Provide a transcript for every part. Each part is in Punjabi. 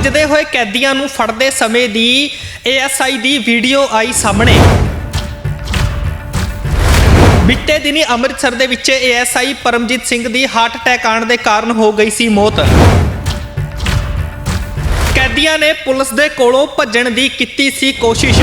ਭੱਜਦੇ ਹੋਏ ਕੈਦੀਆਂ ਨੂੰ ਫੜਦੇ ਸਮੇਂ ਦੀ ਏਐਸਆਈ ਦੀ ਵੀਡੀਓ ਆਈ ਸਾਹਮਣੇ। ਬੀਤੇ ਦਿਨੀ ਅੰਮ੍ਰਿਤਸਰ ਦੇ ਵਿੱਚ ਏਐਸਆਈ ਪਰਮਜੀਤ ਸਿੰਘ ਦੀ ਹਾਰਟ ਅਟੈਕ ਆਉਣ ਦੇ ਕਾਰਨ ਹੋ ਗਈ ਸੀ ਮੌਤ। ਕੈਦੀਆਂ ਨੇ ਪੁਲਿਸ ਦੇ ਕੋਲੋਂ ਭੱਜਣ ਦੀ ਕੀਤੀ ਸੀ ਕੋਸ਼ਿਸ਼।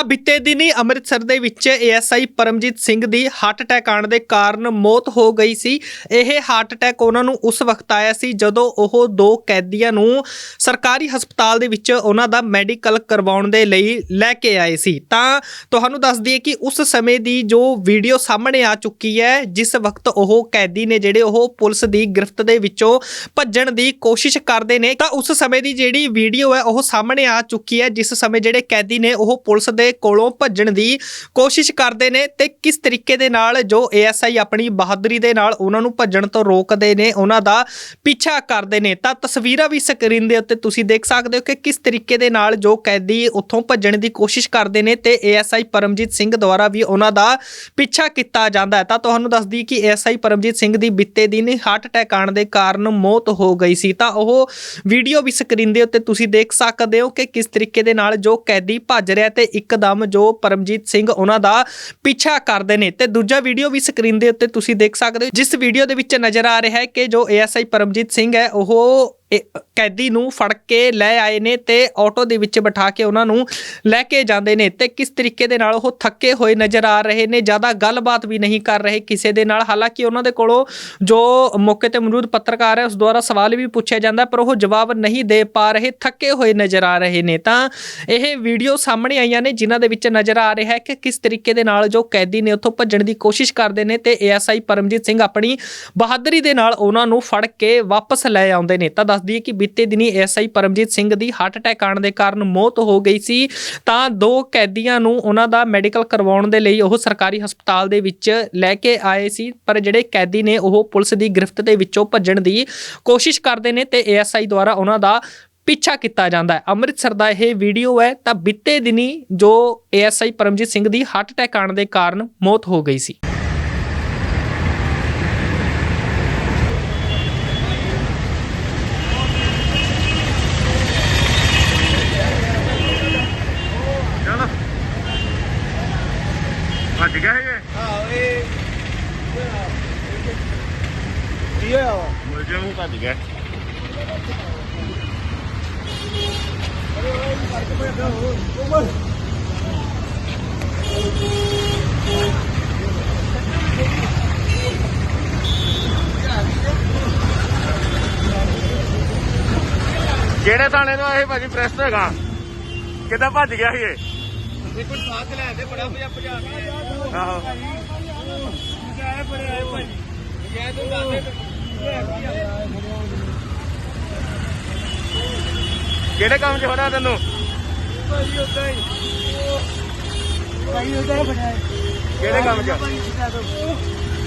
ਤਾਂ ਬੀਤੇ ਦਿਨੀ ਅੰਮ੍ਰਿਤਸਰ ਦੇ ਵਿੱਚ ਏਐਸਆਈ ਪਰਮਜੀਤ ਸਿੰਘ ਦੀ ਹਾਰਟ ਅਟੈਕ ਆਉਣ ਦੇ ਕਾਰਨ ਮੌਤ ਹੋ ਗਈ ਸੀ। ਇਹ ਹਾਰਟ ਅਟੈਕ ਉਹਨਾਂ ਨੂੰ ਉਸ ਵਕਤ ਆਇਆ ਸੀ ਜਦੋਂ ਉਹ ਦੋ ਕੈਦੀਆਂ ਨੂੰ ਸਰਕਾਰੀ ਹਸਪਤਾਲ ਦੇ ਵਿੱਚ ਉਹਨਾਂ ਦਾ ਮੈਡੀਕਲ ਕਰਵਾਉਣ ਦੇ ਲਈ ਲੈ ਕੇ ਆਏ ਸੀ। ਤਾਂ ਤੁਹਾਨੂੰ ਦੱਸ ਦਈਏ ਕਿ ਉਸ ਸਮੇਂ ਦੀ ਜੋ ਵੀਡੀਓ ਸਾਹਮਣੇ ਆ ਚੁੱਕੀ ਹੈ, ਜਿਸ ਵਕਤ ਉਹ ਕੈਦੀ ਨੇ ਜਿਹੜੇ ਉਹ ਪੁਲਿਸ ਦੀ ਗ੍ਰਿਫਤ ਦੇ ਵਿੱਚੋਂ ਭੱਜਣ ਦੀ ਕੋਸ਼ਿਸ਼ ਕਰਦੇ ਨੇ, ਤਾਂ ਉਸ ਸਮੇਂ ਦੀ ਜਿਹੜੀ ਵੀਡੀਓ ਹੈ ਉਹ ਸਾਹਮਣੇ ਆ ਚੁੱਕੀ ਹੈ, ਜਿਸ ਸਮੇਂ ਜਿਹੜੇ ਕੈਦੀ ਨੇ ਉਹ ਪੁਲਿਸ ਦੇ ਕੋਲੋਂ ਭੱਜਣ ਦੀ ਕੋਸ਼ਿਸ਼ ਕਰਦੇ ਨੇ ਤੇ ਕਿਸ ਤਰੀਕੇ ਦੇ ਨਾਲ ਜੋ ਏਐਸਆਈ ਆਪਣੀ ਬਹਾਦਰੀ ਦੇ ਨਾਲ ਉਹਨਾਂ ਨੂੰ ਭੱਜਣ ਤੋਂ ਰੋਕਦੇ ਨੇ, ਉਹਨਾਂ ਦਾ ਪਿੱਛਾ ਕਰਦੇ ਨੇ। ਤਾਂ ਤਸਵੀਰਾਂ ਵੀ ਸਕਰੀਨ ਦੇ ਉੱਤੇ ਤੁਸੀਂ ਦੇਖ ਸਕਦੇ ਹੋ ਕਿ ਕਿਸ ਤਰੀਕੇ ਦੇ ਨਾਲ ਜੋ ਕੈਦੀ ਉੱਥੋਂ ਭੱਜਣ ਦੀ ਕੋਸ਼ਿਸ਼ ਕਰਦੇ ਨੇ ਤੇ ਏਐਸਆਈ ਪਰਮਜੀਤ ਸਿੰਘ ਦੁਆਰਾ ਵੀ ਉਹਨਾਂ ਦਾ ਪਿੱਛਾ ਕੀਤਾ ਜਾਂਦਾ ਹੈ। ਤਾਂ ਤੁਹਾਨੂੰ ਦੱਸਦੀ ਕਿ ਏਐਸਆਈ ਪਰਮਜੀਤ ਸਿੰਘ ਦੀ ਬਿੱਤੇ ਦਿਨ ਹਾਰਟ ਅਟੈਕ ਆਉਣ ਦੇ ਕਾਰਨ ਮੌਤ ਹੋ ਗਈ ਸੀ। ਤਾਂ ਉਹ ਵੀਡੀਓ ਵੀ ਸਕਰੀਨ ਦੇ ਉੱਤੇ ਤੁਸੀਂ ਦੇਖ ਸਕਦੇ ਹੋ ਕਿ ਕਿਸ ਤਰੀਕੇ ਦੇ ਨਾਲ ਜੋ ਕੈਦੀ ਭੱਜ ਰਿਹਾ ਤੇ ਇੱਕਦਮ ਜੋ ਪਰਮਜੀਤ ਸਿੰਘ ਉਹਨਾਂ ਦਾ ਪਿੱਛਾ ਕਰਦੇ ਨੇ। ਤੇ ਦੂਜਾ ਵੀਡੀਓ ਵੀ ਸਕਰੀਨ ਦੇ ਉੱਤੇ ਤੁਸੀਂ ਦੇਖ ਸਕਦੇ ਹੋ, ਜਿਸ ਵੀਡੀਓ ਦੇ ਵਿੱਚ ਨਜ਼ਰ ਆ ਰਿਹਾ ਹੈ ਕਿ ਜੋ ਏਐਸਆਈ ਪਰਮਜੀਤ ਸਿੰਘ ਹੈ, ਉਹ ਕੈਦੀ ਨੂੰ ਫੜ ਕੇ ਲੈ ਆਏ ਨੇ ਤੇ ਆਟੋ ਦੇ ਵਿੱਚ ਬਿਠਾ ਕੇ ਉਹਨਾਂ ਨੂੰ ਲੈ ਕੇ ਜਾਂਦੇ ਨੇ ਤੇ ਕਿਸ ਤਰੀਕੇ ਦੇ ਨਾਲ ਉਹ ਥੱਕੇ ਹੋਏ ਨਜ਼ਰ ਆ ਰਹੇ ਨੇ, ਜ਼ਿਆਦਾ ਗੱਲਬਾਤ ਵੀ ਨਹੀਂ ਕਰ ਰਹੇ ਕਿਸੇ ਦੇ ਨਾਲ। ਹਾਲਾਂਕਿ ਉਹਨਾਂ ਦੇ ਕੋਲੋਂ ਜੋ ਮੌਕੇ ਤੇ ਮੌਜੂਦ ਪੱਤਰਕਾਰ ਹੈ, ਉਸ ਦੁਆਰਾ ਸਵਾਲ ਵੀ ਪੁੱਛਿਆ ਜਾਂਦਾ, ਪਰ ਉਹ ਜਵਾਬ ਨਹੀਂ ਦੇ ਪਾ ਰਹੇ, ਥੱਕੇ ਹੋਏ ਨਜ਼ਰ ਆ ਰਹੇ ਨੇ। ਤਾਂ ਇਹ ਵੀਡੀਓ ਸਾਹਮਣੇ ਆਈਆਂ ਨੇ, ਜਿਨ੍ਹਾਂ ਦੇ ਵਿੱਚ ਨਜ਼ਰ ਆ ਰਿਹਾ ਹੈ ਕਿ ਕਿਸ ਤਰੀਕੇ ਦੇ ਨਾਲ ਜੋ ਕੈਦੀ ਨੇ ਉੱਥੋਂ ਭੱਜਣ ਦੀ ਕੋਸ਼ਿਸ਼ ਕਰਦੇ ਨੇ ਤੇ ਏਐਸਆਈ ਪਰਮਜੀਤ ਸਿੰਘ ਆਪਣੀ ਬਹਾਦਰੀ ਦੇ ਨਾਲ ਉਹਨਾਂ ਨੂੰ ਫੜ ਕੇ ਵਾਪਸ ਲੈ ਆਉਂਦੇ ਨੇ। ਤਾਂ ਦੱਸ ਦਈਏ ਕਿ ਬੀਤੇ ਦਿਨੀ ਏਐਸਆਈ ਪਰਮਜੀਤ ਸਿੰਘ ਦੀ ਹਾਰਟ ਅਟੈਕ ਆਉਣ ਦੇ ਕਾਰਨ ਮੌਤ ਹੋ ਗਈ ਸੀ। ਤਾਂ ਦੋ ਕੈਦੀਆਂ ਨੂੰ ਉਹਨਾਂ ਦਾ ਮੈਡੀਕਲ ਕਰਵਾਉਣ ਦੇ ਲਈ ਉਹ ਸਰਕਾਰੀ ਹਸਪਤਾਲ ਦੇ ਵਿੱਚ ਲੈ ਕੇ ਆਏ ਸੀ। ਪਰ ਜਿਹੜੇ ਕੈਦੀ ਨੇ ਉਹ ਪੁਲਿਸ ਦੀ ਗ੍ਰਿਫਤ ਦੇ ਵਿੱਚੋਂ ਭੱਜਣ ਦੀ ਕੋਸ਼ਿਸ਼ ਕਰਦੇ ਨੇ ਤੇ ਏਐਸਆਈ ਦੁਆਰਾ ਉਹਨਾਂ ਦਾ ਪਿੱਛਾ ਕੀਤਾ ਜਾਂਦਾ ਹੈ। ਅੰਮ੍ਰਿਤਸਰ ਦਾ ਇਹ ਵੀਡੀਓ ਹੈ ਤਾਂ ਬੀਤੇ ਦਿਨੀ ਜੋ ਏਐਸਆਈ ਪਰਮਜੀਤ ਸਿੰਘ ਦੀ ਹਾਰਟ ਅਟੈਕ ਆਉਣ ਦੇ ਕਾਰਨ ਮੌਤ ਹੋ ਗਈ ਸੀ। ਭੱਜ ਗਿਆ ਇਹ ਕੀ ਹੋਇਆ ਵਾ ਮੁਰਜੇ ਨੂੰ ਭੱਜ ਗਿਆ। ਕਿਹੜੇ ਥਾਣੇ ਤੋਂ ਇਹ ਭਾਜੀ? ਪ੍ਰੈਸ ਹੈਗਾ। ਕਿੱਦਾਂ ਭੱਜ ਗਿਆ ਸੀ ਇਹ? ਇਹ ਕੋਈ ਸਾਥ ਲੈ ਦੇ ਬੜਾ ਭਜਾ ਭਜਾ ਕੇ ਆਹੋ। ਆਏ ਬੜੇ ਆਏ ਭਾਜੀ। ਇਹ ਤੋਂ ਦੱਸਦੇ ਕਿਹੜੇ ਕੰਮ 'ਚ ਹੋਣਾ ਤੈਨੂੰ? ਭਾਜੀ ਉਦਾਂ ਹੀ। ਭਾਈ ਉਦਾਂ ਹੀ ਬੜਾ ਕਿਹੜੇ ਕੰਮ 'ਚ?